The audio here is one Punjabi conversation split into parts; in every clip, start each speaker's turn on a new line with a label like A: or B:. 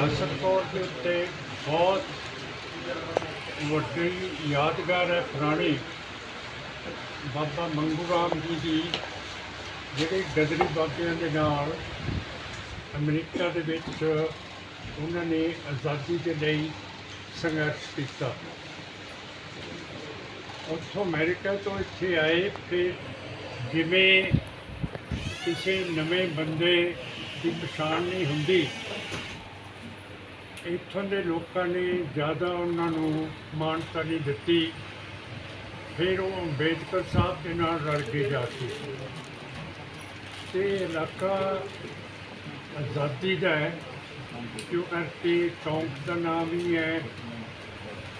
A: ਇਤਿਹਾਸਕ ਤੌਰ ਦੇ ਉੱਤੇ ਬਹੁਤ ਵੱਡੀ ਯਾਦਗਾਰ ਹੈ ਪੁਰਾਣੀ। ਬਾਬਾ ਮੰਗੂ ਰਾਮ ਜੀ ਦੀ ਜਿਹੜੇ ਗਦਰੀ ਬਾਬਿਆਂ ਦੇ ਨਾਲ ਅਮਰੀਕਾ ਦੇ ਵਿੱਚ ਉਹਨਾਂ ਨੇ ਆਜ਼ਾਦੀ ਦੇ ਲਈ ਸੰਘਰਸ਼ ਕੀਤਾ। ਉੱਥੋਂ ਅਮਰੀਕਾ ਤੋਂ ਇੱਥੇ ਆਏ ਫਿਰ ਜਿਵੇਂ ਕਿਸੇ ਨਵੇਂ ਬੰਦੇ ਦੀ ਪਛਾਣ ਨਹੀਂ ਹੁੰਦੀ ਇੱਥੋਂ ਦੇ ਲੋਕਾਂ ਨੇ ਜ਼ਿਆਦਾ ਉਹਨਾਂ ਨੂੰ ਮਾਨਤਾ ਨਹੀਂ ਦਿੱਤੀ। ਫਿਰ ਉਹ ਅੰਬੇਦਕਰ ਸਾਹਿਬ ਦੇ ਨਾਲ ਰਲ ਕੇ ਜਾ ਕੇ। ਤੇ ਇਲਾਕਾ ਆਜ਼ਾਦੀ ਦਾ ਹੈ। ਕਿਉਂਕਿ ਕਰਕੇ ਚੌਂਕ ਦਾ ਨਾਮ ਹੀ ਹੈ।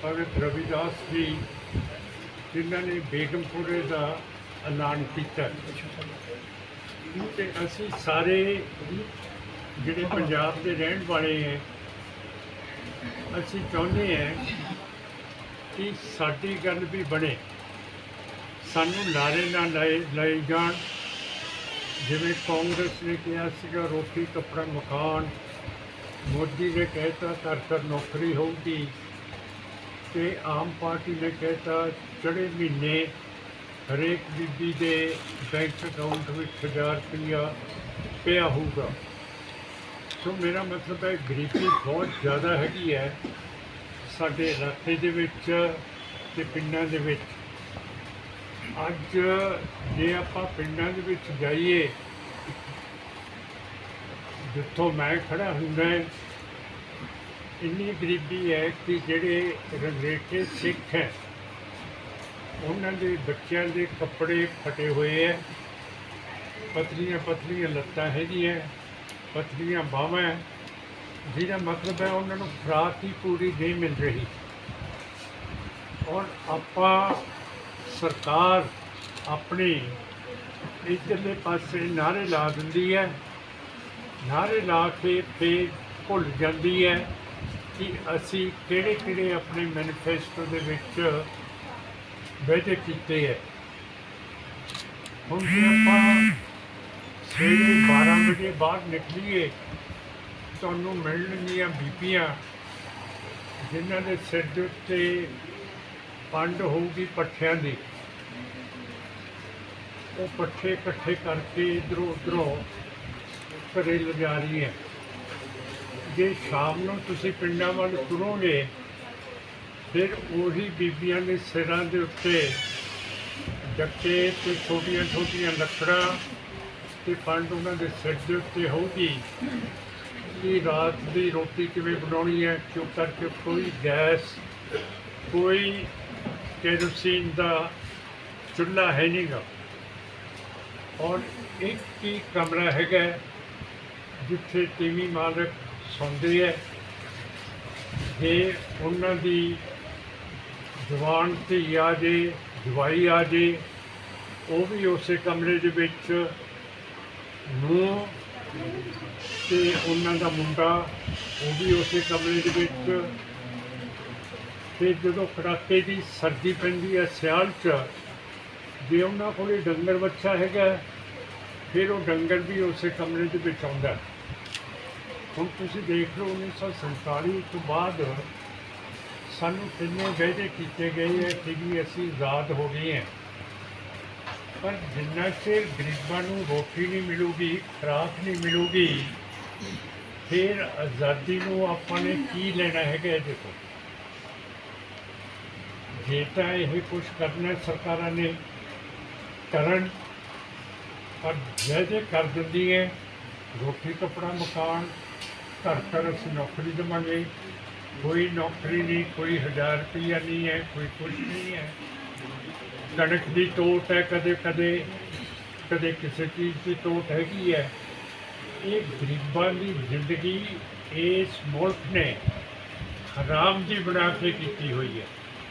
A: ਭਗਤ ਰਵਿਦਾਸ ਜੀ, ਜਿਨ੍ਹਾਂ ਨੇ ਬੇਗਮਪੁਰੇ ਦਾ ਐਲਾਨ ਕੀਤਾ। ਤੇ ਅਸੀਂ ਸਾਰੇ ਜਿਹੜੇ ਪੰਜਾਬ ਦੇ ਰਹਿਣ ਵਾਲੇ ਹੈ ਅਸੀਂ ਚਾਹੁੰਦੇ ਹਾਂ ਕਿ ਸਾਡੀ ਗੱਲ ਵੀ ਬਣੇ। ਸਾਨੂੰ ਲਾਰੇ ਨਾ ਲਾਏ ਲਾਏ ਜਾਣ। ਜਿਵੇਂ ਕਾਂਗਰਸ ਨੇ ਕਿਹਾ ਸੀਗਾ, ਰੋਟੀ, ਕੱਪੜਾ, ਮਕਾਨ। ਮੋਦੀ ਨੇ ਕਹਿਤਾ, ਘਰ ਘਰ ਨੌਕਰੀ ਹੋਊਗੀ। ਤੇ ਆਮ ਪਾਰਟੀ ਨੇ ਕਹਿਤਾ ਚੜੇ ਮਹੀਨੇ ਹਰੇਕ ਬੀਬੀ ਦੇ ਬੈਂਕ ਅਕਾਊਂਟ ਵਿੱਚ 1000 ਰੁਪਇਆ ਪਿਆ ਹੋਊਗਾ। ਸੋ ਮੇਰਾ ਮਤਲਬ ਹੈ ਗਰੀਬੀ ਬਹੁਤ ਜ਼ਿਆਦਾ ਹੈਗੀ ਹੈ। ਸਾਡੇ ਇਲਾਕੇ ਦੇ ਵਿੱਚ ਤੇ ਪਿੰਡਾਂ ਦੇ ਵਿੱਚ। ਅੱਜ ਜੇ ਆਪਾਂ ਪਿੰਡਾਂ ਦੇ ਵਿੱਚ ਜਾਈਏ, ਜਿੱਥੋਂ ਮੈਂ ਖੜਾ ਹੁੰਦਾ ਇੰਨੀ ਗਰੀਬੀ ਹੈ ਕਿ ਜਿਹੜੇ ਰੰਗਰੇਟੇ ਸਿੱਖ ਹੈ, ਉਹਨਾਂ ਦੇ ਬੱਚਿਆਂ ਦੇ ਕੱਪੜੇ ਫਟੇ ਹੋਏ ਹੈ ਪਤਲੀਆਂ ਪਤਲੀਆਂ ਲੱਤਾਂ ਹੈਗੀਆਂ। ਪਤਲੀਆਂ ਬਾਹਾਂ ਹੈ, ਜਿਹਦਾ ਮਤਲਬ ਹੈ ਉਹਨਾਂ ਨੂੰ ਖੁਰਾਕ ਹੀ ਪੂਰੀ ਨਹੀਂ ਮਿਲ ਰਹੀ। ਔਰ ਆਪਾਂ ਸਰਕਾਰ ਆਪਣੀ ਇਧਰਲੇ ਪਾਸੇ ਨਾਰੇ ਲਾ ਦਿੰਦੀ ਹੈ ਨਾਰੇ ਲਾ ਕੇ ਫਿਰ ਭੁੱਲ ਜਾਂਦੀ ਹੈ ਕਿ ਅਸੀਂ ਕਿਹੜੇ ਕਿਹੜੇ ਆਪਣੇ ਮੈਨੀਫੈਸਟੋ ਦੇ ਵਿੱਚ ਵਾਅਦੇ ਕੀਤੇ ਹੈ। ਹੁਣ ਜੇ ਆਪਾਂ ਸਵੇਰੇ ਜੇ ਬਾਹਰ ਨਿਕਲੀਏ, ਤੁਹਾਨੂੰ ਮਿਲਣਗੀਆਂ ਬੀਬੀਆਂ ਜਿਨ੍ਹਾਂ ਦੇ ਸਿਰ ਦੇ ਉੱਤੇ ਪੰਡ ਹੋਊਗੀ ਪੱਠਿਆਂ ਦੀ, ਉਹ ਪੱਠੇ ਇਕੱਠੇ ਕਰਕੇ ਇਧਰੋਂ ਉਧਰੋਂ ਘਰੇ ਲਿਜਾ ਰਹੀ ਹੈ ਜੇ ਸ਼ਾਮ ਨੂੰ ਤੁਸੀਂ ਪਿੰਡਾਂ ਵੱਲ ਤੁਰੋਗੇ, ਫਿਰ ਉਹੀ ਬੀਬੀਆਂ ਦੇ ਸਿਰਾਂ ਦੇ ਉੱਤੇ ਡੱਕੇ ਤੇ ਛੋਟੀਆਂ ਛੋਟੀਆਂ ਲੱਕੜਾਂ ਤੇ ਪੰਡ ਉਹਨਾਂ ਦੇ ਸਿਰ ਦੇ ਉੱਤੇ ਹੋਊਗੀ। ਕਿ ਰਾਤ ਦੀ ਰੋਟੀ ਕਿਵੇਂ ਬਣਾਉਣੀ ਹੈ ਕਿਉਂ ਕਰਕੇ ਕੋਈ ਗੈਸ ਕੋਈ ਕੈਰੋਸੀਨ ਦਾ ਚੁੱਲ੍ਹਾ ਹੈ ਨਹੀਂਗਾ। ਔਰ ਇੱਕ ਹੀ ਕਮਰਾ ਹੈਗਾ ਹੈ, ਜਿੱਥੇ ਟੀਵੀ ਮਾਲਕ ਸੌਂਦੇ ਹੈ। ਜੇ ਉਹਨਾਂ ਦੀ ਜਵਾਨ ਧੀ ਆ ਜੇ ਦਵਾਈ ਆ ਜੇ ਉਹ ਵੀ ਉਸੇ ਕਮਰੇ ਦੇ ਵਿੱਚ ਨੂੰ ਤੇ ਉਹਨਾਂ ਦਾ ਮੁੰਡਾ, ਉਹ ਵੀ ਉਸੇ ਕਮਰੇ ਦੇ ਵਿੱਚ। ਤੇ ਜਦੋਂ ਕੜਾਕੇ ਦੀ ਸਰਦੀ ਪੈਂਦੀ ਹੈ ਸਿਆਲ 'ਚ, ਜੇ ਉਹਨਾਂ ਕੋਲੇ ਡੰਗਰ ਬੱਚਾ ਹੈਗਾ, ਫਿਰ ਉਹ ਡੰਗਰ ਵੀ ਉਸੇ ਕਮਰੇ ਦੇ ਵਿੱਚ ਆਉਂਦਾ। ਹੁਣ ਤੁਸੀਂ ਦੇਖ ਲਓ 1947 ਤੋਂ ਬਾਅਦ ਸਾਨੂੰ ਕਿੰਨੇ ਵਾਅਦੇ ਕੀਤੇ ਗਏ ਹੈ ਕਿ ਵੀ ਅਸੀਂ ਆਜ਼ਾਦ ਹੋ ਗਏ ਹਾਂ। ਪਰ ਜਿੰਨਾ ਚਿਰ ਗਰੀਬਾਂ ਨੂੰ ਰੋਟੀ ਨਹੀਂ ਮਿਲੂਗੀ, ਖੁਰਾਕ ਨਹੀਂ ਮਿਲੂਗੀ, ਫਿਰ ਆਜ਼ਾਦੀ ਨੂੰ ਆਪਾਂ ਨੇ ਕੀ ਲੈਣਾ ਹੈਗਾ ਦੇਖੋ ਜੇ ਤਾਂ ਇਹ ਕੁਝ ਕਰਨਾ ਸਰਕਾਰਾਂ ਨੇ ਕਰਨ, ਪਰ ਜੇ ਜੇ ਕਰ ਦਿੰਦੀ ਹੈ, ਰੋਟੀ, ਕੱਪੜਾ, ਮਕਾਨ, ਘਰ ਘਰ ਅਸੀਂ ਨੌਕਰੀ ਦੇਵਾਂਗੇ। ਕੋਈ ਨੌਕਰੀ ਨਹੀਂ, ਕੋਈ ਹਜ਼ਾਰ ਰੁਪਈਆ ਨਹੀਂ ਹੈ, ਕੋਈ ਕੁਝ ਨਹੀਂ ਹੈ। ਕਣਕ ਦੀ ਟੋਟ ਹੈ, ਕਦੇ ਕਦੇ ਕਦੇ ਕਿਸੇ ਚੀਜ਼ ਦੀ ਟੋਟ ਹੈਗੀ ਹੈ। ਇਹ ਗਰੀਬਾਂ ਦੀ ਜ਼ਿੰਦਗੀ ਇਸ ਮੁਲਕ ਨੇ ਹਰਾਮ ਦੀ ਬਣਾ ਕੇ ਕੀਤੀ ਹੋਈ ਹੈ।